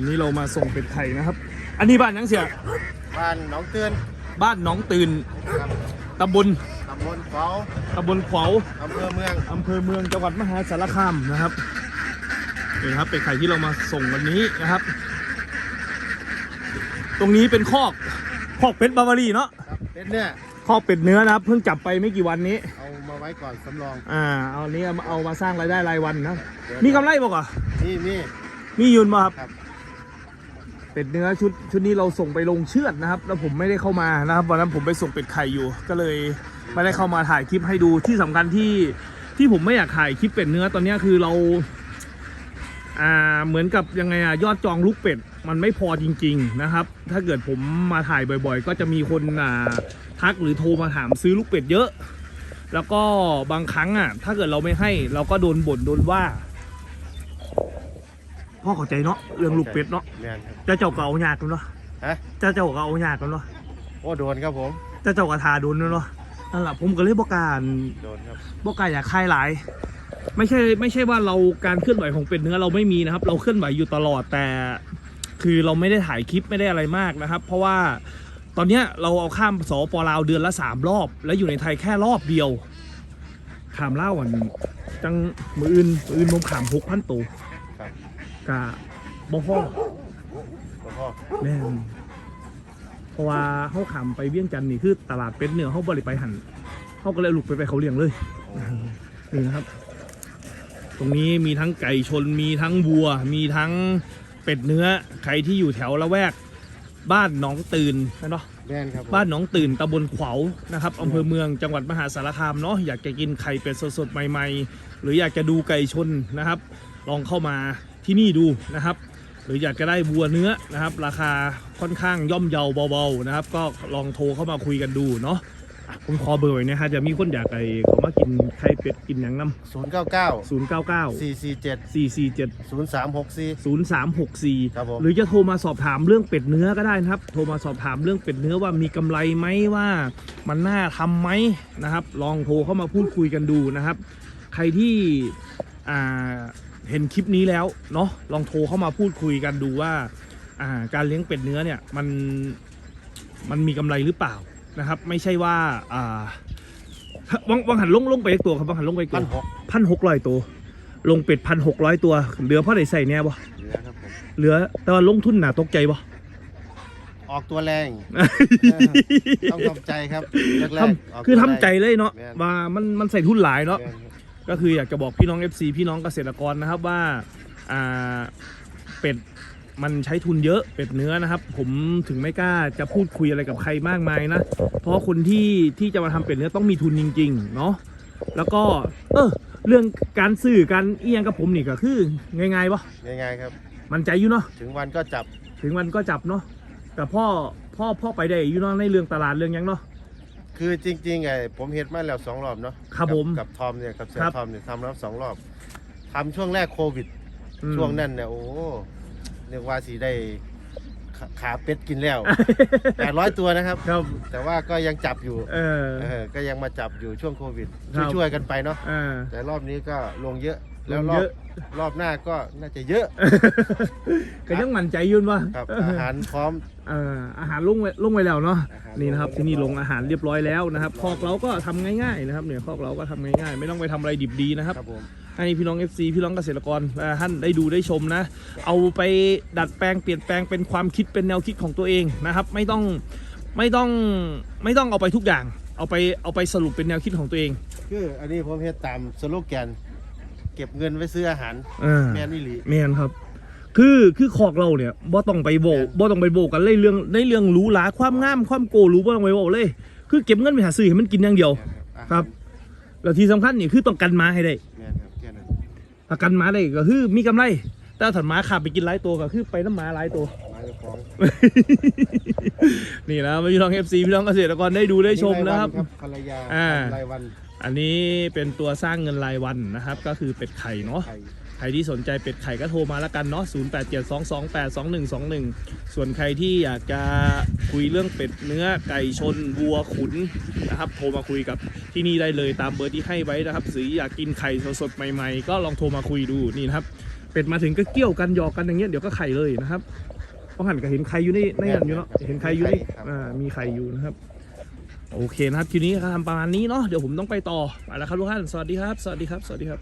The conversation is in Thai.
วันนี้เรามาส่งเป็ดไข่นะครับ อันนี้บ้านยังเสีย บ้านหนองเตือนบ้านหนองตื่นครับตำบลตำบลเขาตำบลขวาวอำเภอเมืองอำเภอเมืองจังหวัดมหาสารคามนะครับนี่นะครับเป็ดไข่ที่เรามาส่งวันนี้นะครับ ตรงนี้เป็นคอกคอกเป็ดบาวารีเนาะครับเป็นเนี่ยคอกเป็ดเนื้อนะครับ เพิ่งจับไปไม่กี่วันนี้ เอามาไว้ก่อนสำรองอ่าเอาอันนี้เอามาเอามาสร้างรายได้รายวันนะเดี๋ยวมีกำไรบอกอะนี่นี่มียุนบ่ครับครับ เป็ดเนื้อชุดชุดนี้เราส่งไปลงเชือดนะครับ แล้วผมไม่ได้เข้ามานะครับวันนั้นผมไปส่งเป็ดไข่อยู่ ก็เลยไม่ได้เข้ามาถ่ายคลิปให้ดูที่สำคัญที่ที่ผมไม่อยากถ่ายคลิปเป็ดเนื้อตอนนี้คือเราอ่าเหมือนกับยังไงอะยอดจองลูกเป็ดมันไม่พอจริง ๆนะครับ ถ้าเกิดผมมาถ่ายบ่อย ๆ ก็จะมีคนอ่าทักหรือโทรมาถามซื้อลูกเป็ดเยอะ แล้วก็บางครั้งอะถ้าเกิดเราไม่ให้เราก็โดนบ่นโดนว่า พ่อเข้าใจเนาะเรื่องลูกเป็ดเนาะแม่นครับเจ้าเจ้าก็เอายากกันเนาะฮะเจ้าเจ้าก็เอายากกันเนาะโอ้โดนครับผมเจ้าเจ้าก็ทาโดนเนาะนั่นแหละผมก็เลยบอกการโดนครับ บอกการอยากคลายหลาย ไม่ใช่ไม่ใช่ว่าเราการเคลื่อนไหวของเป็ดเนื้อเราไม่มีนะครับ เราเคลื่อนไหวอยู่ตลอดแต่ คือเราไม่ได้ถ่ายคลิปไม่ได้อะไรมากนะครับ เพราะว่าตอนเนี้ยเราเอาข้ามสปลาวเดือนละสามรอบ แล้วอยู่ในไทยแค่รอบเดียวขามเล่าวันจังมืออื่นมืออื่นผมขามหกพันตัวครับ กะบ่พ่อหลวงพ่อแม่นเพราะว่าเขาขำไปเวียงจันทน์นี่คือตลาดเป็ดเนื้อเขาบริไปหันเขาก็เลยเอาลูกไปไปเขาเลี้ยงเลยนี่นะครับ ตรงนี้มีทั้งไก่ชนมีทั้งวัว มีทั้งเป็ดเนื้อใครที่อยู่แถวละแวก บ้านหนองตื่นนะเนาะแม่นครับผมบ้านหนองตื่นตำบลขวาวนะครับอำเภอเมืองจังหวัดมหาสารคามเนาะอยากจะกินไข่เป็ดสดๆใหม่ ๆ หรืออยากจะดูไก่ชนนะครับ ลองเข้ามา ที่นี่ดูนะครับ หรืออยากจะได้วัวเนื้อนะครับ ราคาค่อนข้างย่อมเยาเบาๆนะครับ ก็ลองโทรเข้ามาคุยกันดูเนาะอะผมขอเบอร์ไว้นะฮะจะมีคนอยากไปเขามากินไข่เป็ดกินอย่างน้ศูนย์เก้าเก้าำศูนย์เก้าเก้าสี่สี่เจ็ดสี่สี่เจ็ด ศูนย์สามหกสี่ศูนย์สามหกสี่ครับผม หรือจะโทรมาสอบถามเรื่องเป็ดเนื้อก็ได้นะครับ โทรมาสอบถามเรื่องเป็ดเนื้อว่ามีกำไรไหมว่ามันน่าทำไหมนะครับ ลองโทรเข้ามาพูดคุยกันดูนะครับ ใครที่อ่า เห็นคลิปนี้แล้วเนาะลองโทรเข้ามาพูดคุยกันดูว่าอ่าการเลี้ยงเป็ดเนื้อเนี่ยมันมันมีกำไรหรือเปล่านะครับ ไม่ใช่ว่าอ่าวังวังหันลงลงไปอีกตัวครับวังหันลงไปอีกพัตันวหกพันหกร้อยตัว ลงเป็ดพันหกร้อยตัว เหลือพ่อได้ใส่แน่บ่เหลือครับผมเหลือแต่ว่าลงทุนหนาตกใจบ่ออกตัวแรง ต้องทำใจครับแรกๆทกำคือตัวทำใจแรงเลยเนาะแม่นว่ามันมันใส่ทุนหลายเนาะแม่นครับ ก็คืออยากจะบอกพี่น้อง FC พี่น้องเกษตรกรนะครับว่าอ่าเป็ดมันใช้ทุนเยอะเป็ดเนื้อนะครับ ผมถึงไม่กล้าจะพูดคุยอะไรกับใครมากมายนะ เพราะคนที่ที่จะมาทำเป็ดเนื้อต้องมีทุนจริง ๆ เนาะแล้วก็เออเรื่องการสื่อการเอียงกับผมนี่ก็คือง่ายๆปะง่ายๆครับมันใจอยู่เนาะถึงวันก็จับ ถึงมันก็จับเนาะแต่พ่อพ่อพ่อไปได้อยู่เนาะในเรื่องตลาดเรื่องหยังเนาะ คือจริงๆไงผมเห็นมาแล้วสองรอบเนาะครับกัผมกับทอมเนี่ยกับเสือครับทอมเนี่ยทำแล้วสองรอบทำช่วงแรกโควิดอืมช่วงนั้นเนี่ยโอ้เรียกว่าสีได้ขาขาเป็ดกินแล้วแปดร้อยตัวนะครับครับแต่ว่าก็ยังจับอยู่เออเออก็ยังมาจับอยู่ช่วงโควิดครับช่วยๆกันไปเนาะอ่าแต่รอบนี้ก็ลงเยอะ แล้วลงรอเยบอะรอบหน้าก็น่าจะเยอะ ก็ยังมั่นใจอยืนว่าครับอาหารพร้อมเอ่ออาหารลงไว้ลงไว้แล้วเนาะอาหารนี่นะครับลงไว้ที่นี่ลงอาหารเรียบร้อยแล้วนะครับคอกเราก็ทำง่ายๆนะครับเนี่ยคอกเราก็ทำง่ายๆ ไม่ต้องไปทำอะไรดิบดีนะครับ ครับผมให้พี่น้อง FC พี่น้องเกษตรกรเอ่อท่านได้ดูได้ชมนะ เอาไปดัดแปลงเปลี่ยนแปลงเป็นความคิดเป็นแนวคิดของตัวเองนะครับ ไม่ต้องไม่ต้องไม่ต้องเอาไปทุกอย่าง เอาไปเอาไปสรุปเป็นแนวคิดของตัวเอง คืออันนี้ผมเฮ็ดตามสโลแกน เก็บเงินไว้ซื้ออาหารอ่าแมนนี่หลี แมนครับ คือคือคอกเราเนี่ยบ่ต้องไปโบกบ่ต้องไปโบกกันเลยเรื่องในเรื่องหรูหราความงามความโกหรูบ่ต้องไปโบกเลย คือเก็บเงินไปหาซื้อให้มันกินอย่างเดียว ครับ แล้วที่สำคัญนี่คือต้องกันหมาให้ได้ แมนครับแค่นั้นถ้ากันหมาได้ก็คือมีกำไร แต่ถ้าหมาขาบไปกินหลายตัวก็คือไปน้ำหมาหลายตัว มาเจ้าของนี่นะพี่น้องเอฟซีพี่น้องเกษตรกรได้ดูได้ชมนะครับ ภรรยาอ่า รายวัน อันนี้เป็นตัวสร้างเงินรายวันนะครับ ก็คือเป็ดไข่เนาะไข่ใครที่สนใจเป็ดไข่ก็โทรมาแล้วกันเนาะ0 8 7 2 2 8 2 1 2 1 ส่วนใครที่อยากจะคุยเรื่องเป็ดเนื้อไก่ชนวัวขุนนะครับ โทรมาคุยกับที่นี่ได้เลยตามเบอร์ที่ให้ไว้นะครับหรืออยากกินไข่สดๆใหม่ๆ ก็ลองโทรมาคุยดูนี่นะครับ เป็ดมาถึงก็เกี่ยวกันหยอกกันอย่างเงี้ยเดี๋ยวก็ไข่เลยนะครับเพราะหันก็เห็นไข่อยู่ในในหันอยู่เนาะเห็นไข่อยู่นี่อ่ามีไข่อยู่นะครับ โอเคนะครับทีนี้ก็ทำประมาณนี้เนาะเดี๋ยวผมต้องไปต่อไปแล้วครับทุกท่านสวัสดีครับ สวัสดีครับ สวัสดีครับ